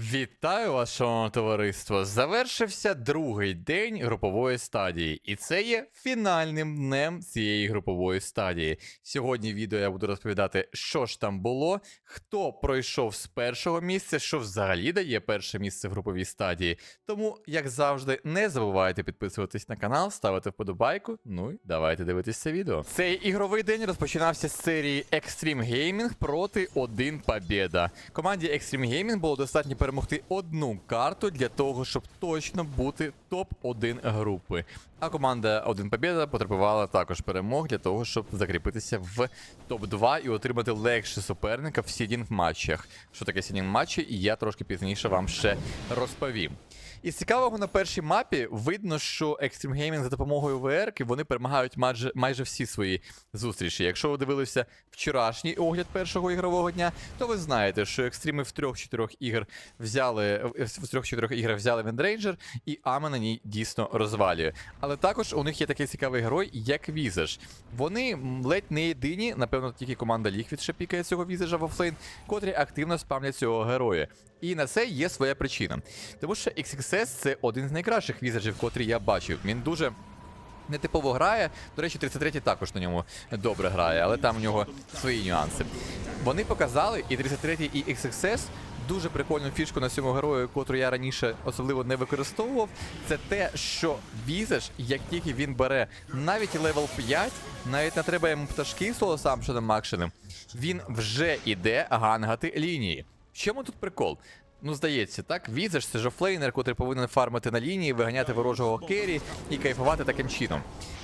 Вітаю вас, шановне товариство! Завершився другий день групової стадії, і це є фінальним днем цієї групової стадії. Сьогодні в відео я буду розповідати, що ж там було, хто пройшов з першого місця, що взагалі дає перше місце в груповій стадії. Тому, як завжди, не забувайте підписуватись на канал, ставити вподобайку. Ну і давайте дивитись це відео. Цей ігровий день розпочинався з серії Extreme Gaming проти 1 Побєда. Команді Extreme Gaming було достатньо перемогти одну карту для того, щоб точно бути топ-1 групи. А команда 1 Побєда потребувала також перемог для того, щоб закріпитися в топ-2 і отримати легше суперника в сідінг матчах. Що таке сідінг матчі, я трошки пізніше вам ще розповім. Із цікавого на першій мапі видно, що Extreme Gaming за допомогою VR вони перемагають майже, майже всі свої зустрічі. Якщо ви дивилися вчорашній огляд першого ігрового дня, то ви знаєте, що екстріми в трьох-чотирьох ігр взяли в трьох-чотирьох іграх взяли Вендрейнджер, і Ама на ній дійсно розвалює. Але також у них є такий цікавий герой, як Візаж. Вони ледь не єдині, напевно, тільки команда Liquid ще пікає цього Візажа в офлейн, котрі активно спамлять цього героя. І на це є своя причина. Тому що XXS це один з найкращих візажів, котрі я бачив. Він дуже нетипово грає. До речі, 33-й також на ньому добре грає, але там у нього свої нюанси. Вони показали, і 33-й, і XXS дуже прикольну фішку на цьому герою, котру я раніше особливо не використовував. Це те, що візаж, як тільки він бере навіть левел 5, навіть не треба йому пташки з солосамшеном макшеним, він вже іде гангати лінії. Чому тут прикол? Ну, здається, так, Візаж це жофлейнер, котрий повинен фармити на лінії, виганяти ворожого керрі і кайфувати таким чином.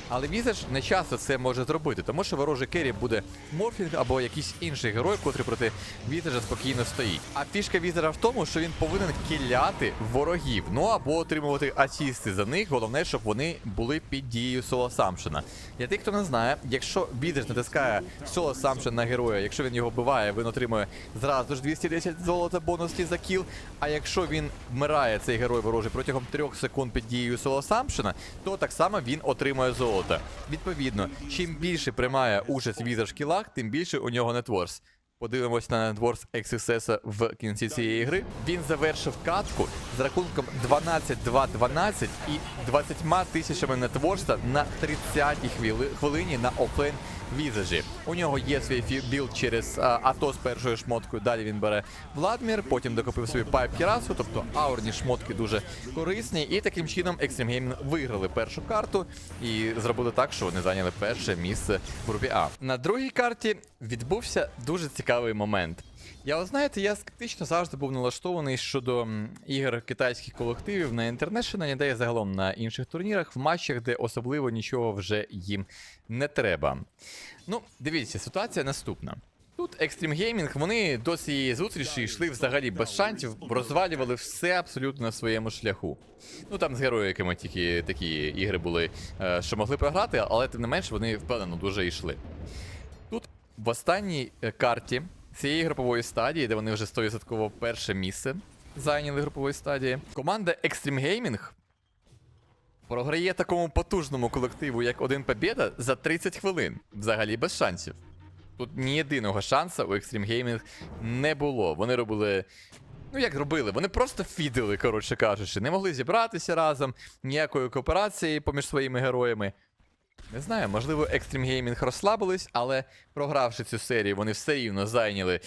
Але Візаж не часто це може зробити, тому що ворожий керрі буде морфінг або якийсь інший герой, котрий проти Візажа спокійно стоїть. А фішка Візажа в тому, що він повинен кіляти ворогів, ну або отримувати асісти за них. Головне, щоб вони були під дією соло Самшена. Для тих, хто не знає, якщо Візаж натискає соло Самшен на героя, якщо він його вбиває, він отримує зразу ж 210 золота бонусні за кіл. А якщо він вмирає, цей герой ворожий протягом 3 секунд під дією соло Самшена, то так само він отримує золото. Відповідно, чим більше приймає участь Візаж в кілах, тим більше у нього нетворс. Подивимось на нетворс XXS в кінці цієї гри. Він завершив катку з рахунком 12-2-12 і 20 тисячами нетворса на 30-й хвили- хвилині на офлейн візажі. У нього є свій білд через АТО з першою шмоткою. Далі він бере Владмір, потім докупив собі пайп Кірасу, тобто аурні шмотки дуже корисні. І таким чином Extreme Gaming виграли першу карту і зробили так, що вони зайняли перше місце в групі А. На другій карті відбувся дуже цікавий момент. Я, от знаєте, я скептично завжди був налаштований щодо ігор китайських колективів на International, де загалом на інших турнірах, в матчах, де особливо нічого вже їм не треба. Ну, дивіться, ситуація наступна. Тут Extreme Gaming, вони до цієї зустрічі йшли взагалі без шансів, розвалювали все абсолютно на своєму шляху. Ну там з героїками тільки такі ігри були, е, що могли програти, але тим не менш вони впевнено дуже йшли. Тут в останній е, карті цієї групової стадії, де вони вже 100% перше місце зайняли групової стадії, команда Extreme Gaming програє такому потужному колективу, як один Побєда, за 30 хвилин. Взагалі без шансів. Тут ні єдиного шанса у Extreme Gaming не було. Вони робили. Ну, як робили? Вони просто фідили, коротше кажучи, не могли зібратися разом, ніякої кооперації поміж своїми героями. Не знаю, можливо, Extreme Gaming розслабились, але програвши цю серію, вони все рівно зайняли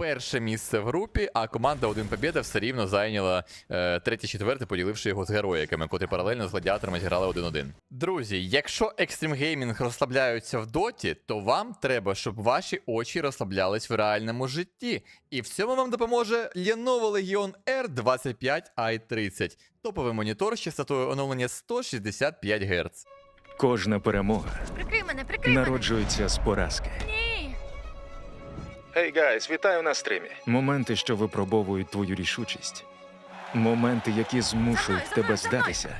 перше місце в групі, а команда 1 Побєда все рівно зайняла е, третє-четверте, поділивши його з героїками, котрі паралельно з гладіаторами зіграли 1-1. Друзі, якщо Extreme Gaming розслабляються в доті, то вам треба, щоб ваші очі розслаблялись в реальному житті. І в цьому вам допоможе Lenovo Legion R25i30. Топовий монітор з частотою оновлення 165 Гц. Кожна перемога Прикрий мене, прикрий мене. народжується з поразки. Ні. Ей, гайс, вітаю на стрімі. Моменти, що випробовують твою рішучість. Моменти, які змушують За мною, тебе за мною. здатися.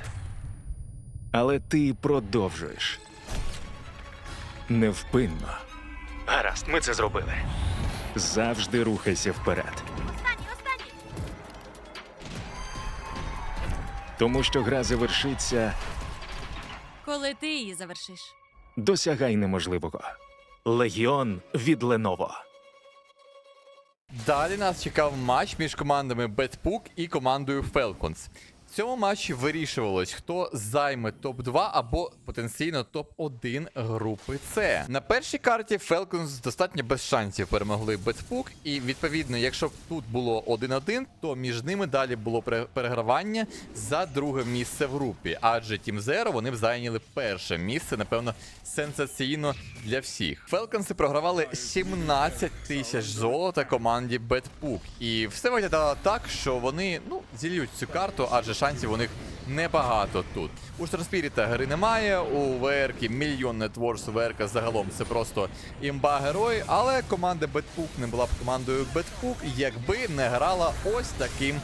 Але ти продовжуєш. Невпинно. Гаразд, ми це зробили. Завжди рухайся вперед. Останній, останній. Тому що гра завершиться, Коли ти її завершиш. досягай неможливого. Легіон від Леново. Далі нас чекав матч між командами Бетпук і командою Falcons. Цьому матчі вирішувалось, хто займе топ-2 або потенційно топ-1 групи С. На першій карті Falcons достатньо без шансів перемогли Бетпук, і відповідно, якщо б тут було 1-1, то між ними далі було перегравання за друге місце в групі. Адже Team Zero вони б зайняли перше місце, напевно, сенсаційно для всіх. Фелконси програвали 17 тисяч золота команді Бетпук. І все виглядало так, що вони ну, зільють цю карту, адже шансів у них небагато тут. У Штраспіріта гри немає, у ВРК мільйон нетворс, у ВРК загалом це просто імба герой, але команда Бетпук не була б командою Бетпук, якби не грала ось таким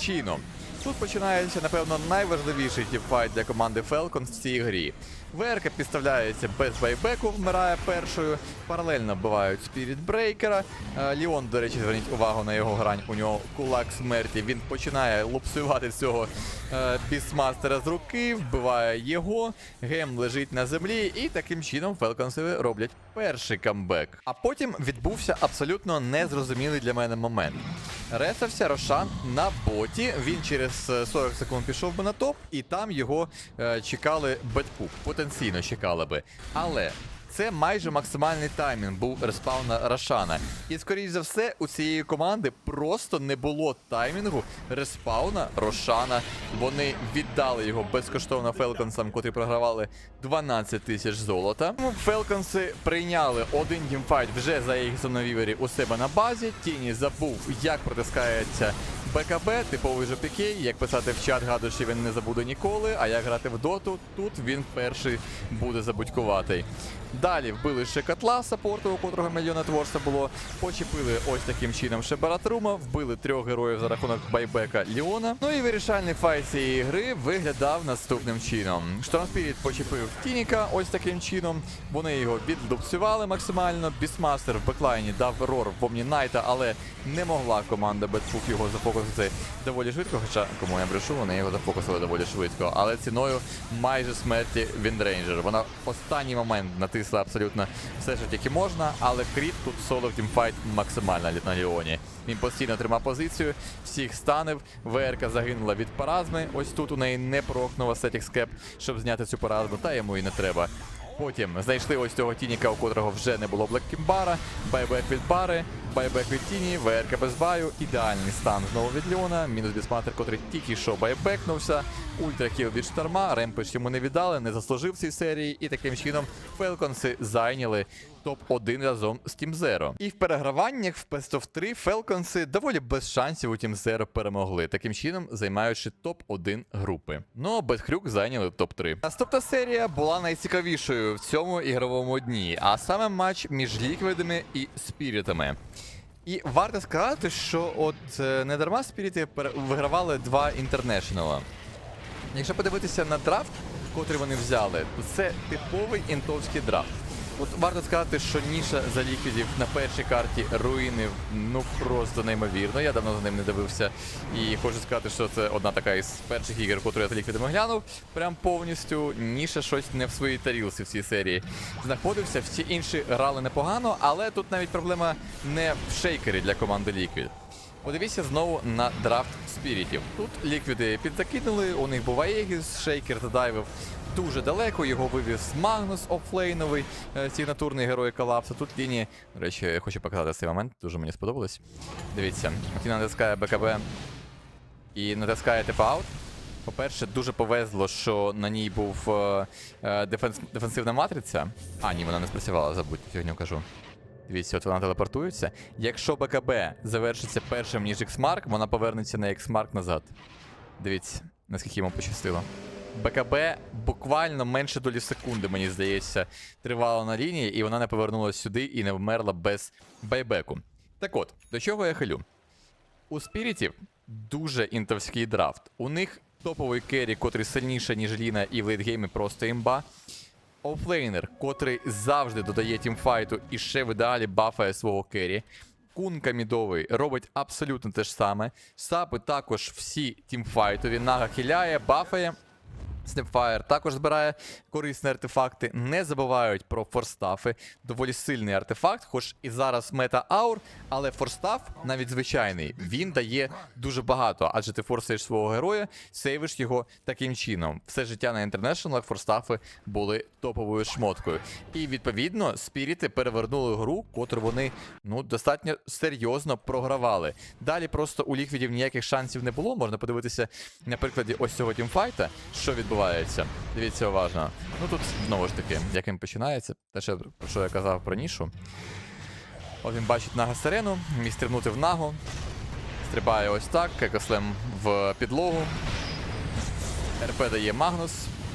чином. Тут починається, напевно, найважливіший тіпфайт для команди Falcons в цій грі. Верка підставляється без байбеку, вмирає першою. Паралельно вбивають Спіріт Брейкера. Е, Ліон, до речі, зверніть увагу на його грань. У нього кулак смерті. Він починає лупсувати цього е, бісмастера з руки, вбиває його. Гем лежить на землі, і таким чином Фелконси роблять перший камбек. А потім відбувся абсолютно незрозумілий для мене момент. Ресався Рошан на боті. Він через е, 40 секунд пішов би на топ, і там його е, чекали бетпук. Потенційно чекали би. Але це майже максимальний таймінг був респауна Рошана. І скоріш за все, у цієї команди просто не було таймінгу респауна Рошана. Вони віддали його безкоштовно Фелконсам, котрі програвали 12 тисяч золота. Тому Фелконси прийняли один гімфайт вже за їх зоновівері у себе на базі. Тіні забув, як протискається БКБ, типовий же пікей, як писати в чат гадощі він не забуде ніколи, а як грати в доту, тут він перший буде забудькуватий. Далі вбили ще котла саппорту, у котрого мільйона творса було. Почепили ось таким чином ще Баратрума, вбили трьох героїв за рахунок байбека Ліона. Ну і вирішальний файт цієї гри виглядав наступним чином. Штормспіріт почепив Тініка ось таким чином. Вони його відлупцювали максимально. Бісмастер в беклайні дав рор в Omni але не могла команда Бетфук його зафокусити доволі швидко. Хоча, кому я брешу, вони його зафокусили доволі швидко. Але ціною майже смерті Віндрейнджер. Вона в останній момент натисла абсолютно все, що тільки можна, але кріт тут соло тімфайт максимально на Ліоні. Він постійно тримав позицію, всіх станив. ВРК загинула від паразми. Ось тут у неї не прокнула сетік скеп, щоб зняти цю паразму, та йому і не треба. Потім знайшли ось цього Тініка, у котрого вже не було блеккімбара, байбек від бари, байбек від Тіні, ВРК без баю, ідеальний стан знову від Леона, мінус бісматер, котрий тільки що байбекнувся, ультракіл від шторма, ремпеш йому не віддали, не заслужив цій серії, і таким чином Фелконси зайняли топ-1 разом з Team Zero. І в переграваннях в Best of 3 Фелконси доволі без шансів у Team Zero перемогли, таким чином займаючи топ-1 групи. Ну а Бетхрюк зайняли топ-3. Наступна серія була найцікавішою в цьому ігровому дні, а саме матч між ліквідами і спірітами. І варто сказати, що от е, не дарма спіріти вигравали два інтернешнала. Якщо подивитися на драфт, котрий вони взяли, то це типовий інтовський драфт. От варто сказати, що ніша за ліквідів на першій карті руїни ну просто неймовірно. Я давно за ним не дивився. І хочу сказати, що це одна така із перших ігор, яку я за ліквідами глянув. Прям повністю ніша щось не в своїй тарілці в цій серії. Знаходився, всі інші грали непогано, але тут навіть проблема не в шейкері для команди Liquid. Подивіться знову на драфт спірітів. Тут ліквіди підзакинули, у них був Аегіс, шейкер задайвив дуже далеко, його вивіз Магнус офлейновий, е, сигнатурний герой колапсу. Тут лінії, до речі, я хочу показати цей момент, дуже мені сподобалось. Дивіться, Тіна натискає БКБ і натискає типаут. По-перше, дуже повезло, що на ній був е, е, дефенс, дефенсивна матриця. А, ні, вона не спрацювала, забудь, фігню кажу. Дивіться, от вона телепортується. Якщо БКБ завершиться першим, ніж X-Mark, вона повернеться на X-Mark назад. Дивіться, наскільки йому пощастило. БКБ буквально менше долі секунди, мені здається, тривало на лінії, і вона не повернулася сюди і не вмерла без байбеку. Так от, до чого я хилю? У спірітів дуже інтовський драфт. У них топовий керрі, котрий сильніше, ніж Ліна, і в лейтгеймі просто імба. Офлейнер, котрий завжди додає тімфайту і ще в ідеалі бафає свого керрі. Кунка мідовий робить абсолютно те ж саме. Сапи також всі тімфайтові. Нага хиляє, бафає. Snapfire також збирає корисні артефакти. Не забувають про форстафи. Доволі сильний артефакт, хоч і зараз мета аур, але форстаф, навіть звичайний, він дає дуже багато, адже ти форсуєш свого героя, сейвиш його таким чином. Все життя на інтернешнлах форстафи були топовою шмоткою. І відповідно спіріти перевернули гру, котру вони ну достатньо серйозно програвали. Далі просто у ліквідів ніяких шансів не було. Можна подивитися на прикладі ось цього тімфайта, що відбувається. Дивіться уважно. Ну тут знову ж таки, як він починається, те, що, про що я казав про нішу. От він бачить нага сирену, міг стрибнути в нагу. Стрибає ось так, кекослем в підлогу. РП дає Магнус.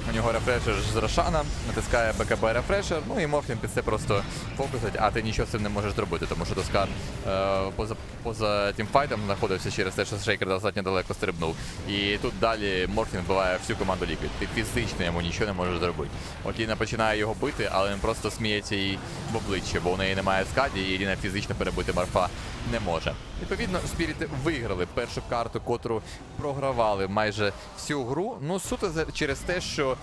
У нього рефрешер з Рошана, натискає БКБ рефрешер, ну і Морфін під це просто фокусить, а ти нічого з цим не можеш зробити, тому що Доскар е, поза, поза тімфайтом знаходився через те, що Шейкер достатньо далеко стрибнув. І тут далі Морфін вбиває всю команду Ліквід. Ти фізично йому нічого не можеш зробити. От Ліна починає його бити, але він просто сміється їй в обличчя, бо у неї немає скаді, і Ліна фізично перебити Марфа не може. Відповідно, спіріти виграли першу карту, котру програвали майже всю гру. Ну, суто через те, що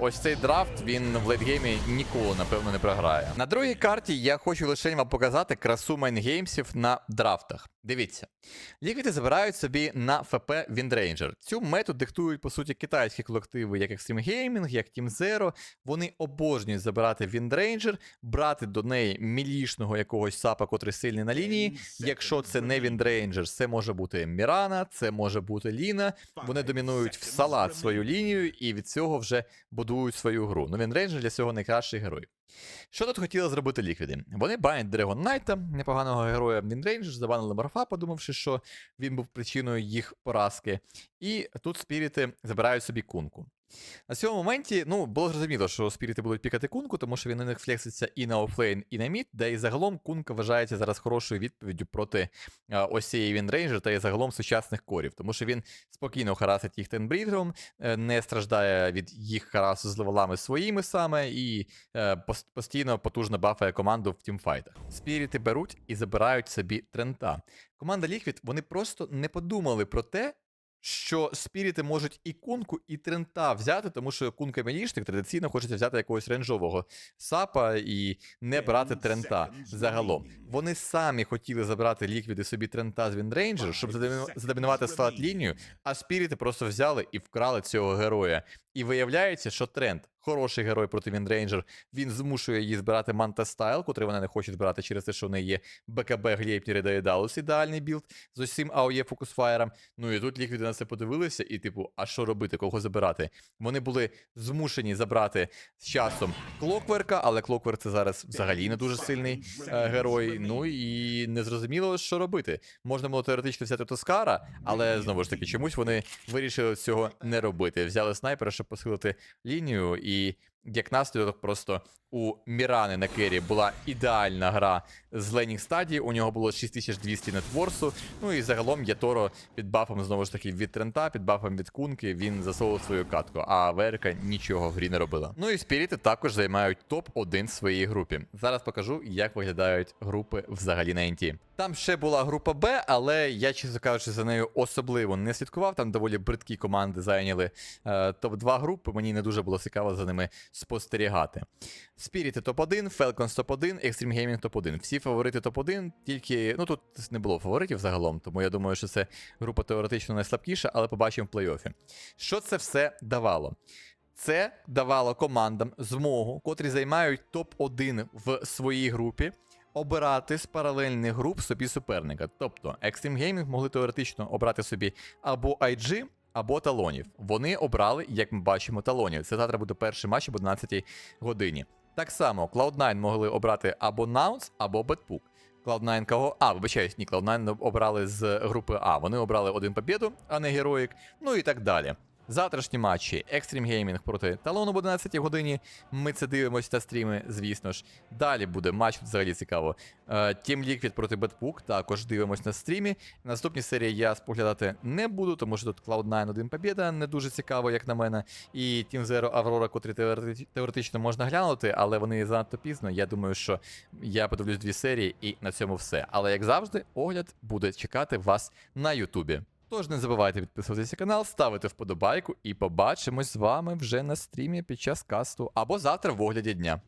ось цей драфт він в лейтгеймі ніколи, напевно, не програє. На другій карті я хочу лише вам показати красу майнгеймсів на драфтах. Дивіться, ліквіди забирають собі на ФП Windраnger. Цю мету диктують, по суті, китайські колективи, як Extreme Gaming, як Team Zero. Вони обожнюють забирати Windраnger, брати до неї мілішного якогось сапа, котрий сильний на лінії. Якщо це не Windраnger, це може бути Мірана, це може бути Ліна. Вони домінують в салат свою лінію і від цього вже будують свою гру. Ну, він рейнджер для цього найкращий герой. Що тут хотіли зробити ліквіди? Вони банять Дрегон Найта, непоганого героя Віндрейндж, забанили Морфа, подумавши, що він був причиною їх поразки. І тут спіріти забирають собі кунку. На цьому моменті ну, було зрозуміло, що спіріти будуть пікати кунку, тому що він у них флекситься і на офлейн, і на мід, де і загалом кунка вважається зараз хорошою відповіддю проти ось цієї Вінрейнджер та і загалом сучасних корів, тому що він спокійно харасить їх тенбрідером, е, не страждає від їх харасу з левелами своїми саме, і е, постійно потужно бафає команду в тімфайтах. Спіріти беруть і забирають собі трента. Команда Liquid, вони просто не подумали про те, що спіріти можуть і кунку, і трента взяти, тому що кунка мілішник традиційно хочеться взяти якогось ренжового сапа і не брати трента загалом. Вони самі хотіли забрати ліквіди собі трента з Віндрейнджер, щоб задоміну- задомінувати склад лінію, а спіріти просто взяли і вкрали цього героя. І виявляється, що тренд хороший герой проти Віндрейнджер. Він змушує її збирати Манта Стайл, котрий вона не хоче збирати через те, що в неї є БКБ Глєпнір і Daedalus, ідеальний білд з усім АОЄ фокусфаєром. Ну і тут ліквіди на це подивилися, і типу, а що робити, кого забирати? Вони були змушені забрати з часом Клокверка, але Клокверк це зараз взагалі не дуже сильний е, герой. Ну і не зрозуміло, що робити. Можна було теоретично взяти Тоскара, але знову ж таки, чомусь вони вирішили цього не робити. Взяли снайпера, щоб посилити лінію, і як наслідок, просто у Мірани на кері була ідеальна гра з Ленінг стадії. У нього було 6200 нетворсу. Ну і загалом Яторо під бафом знову ж таки від Трента, під бафом від Кунки. Він засовував свою катку, а Верка нічого в грі не робила. Ну і спіріти також займають топ-1 в своїй групі. Зараз покажу, як виглядають групи взагалі на НТ. Там ще була група Б, але я, чесно кажучи, за нею особливо не слідкував. Там доволі бридкі команди зайняли е, топ-2 групи. Мені не дуже було цікаво за ними спостерігати. Спіріти топ-1, Falcons топ-1, Extreme Gaming топ-1. Всі фаворити топ-1, тільки ну тут не було фаворитів загалом, тому я думаю, що це група теоретично найслабкіша, але побачимо в плей-офі. Що це все давало? Це давало командам змогу, котрі займають топ-1 в своїй групі, обирати з паралельних груп собі суперника. Тобто, Extreme Gaming могли теоретично обрати собі або IG, або талонів. Вони обрали, як ми бачимо, талонів. Це завтра буде перший матч об 11 годині. Так само Cloud9 могли обрати або Наунс, або Бетпук. Cloud9 кого? А, вибачаюсь, ні, Cloud9 обрали з групи А. Вони обрали один побіду, а не героїк. Ну і так далі. Завтрашні матчі Extreme Gaming проти Талону об 11 годині. Ми це дивимося на стріми, звісно ж. Далі буде матч взагалі цікаво. Е, Team Liquid проти Bedpook також дивимось на стрімі. Наступні серії я споглядати не буду, тому що тут Cloud9 один побєда, не дуже цікаво, як на мене. І Team Zero Aurora, котрі теоретично можна глянути, але вони занадто пізно. Я думаю, що я подивлюсь дві серії і на цьому все. Але як завжди, огляд буде чекати вас на Ютубі. Тож не забувайте підписуватися на канал, ставити вподобайку і побачимось з вами вже на стрімі під час касту або завтра в огляді дня.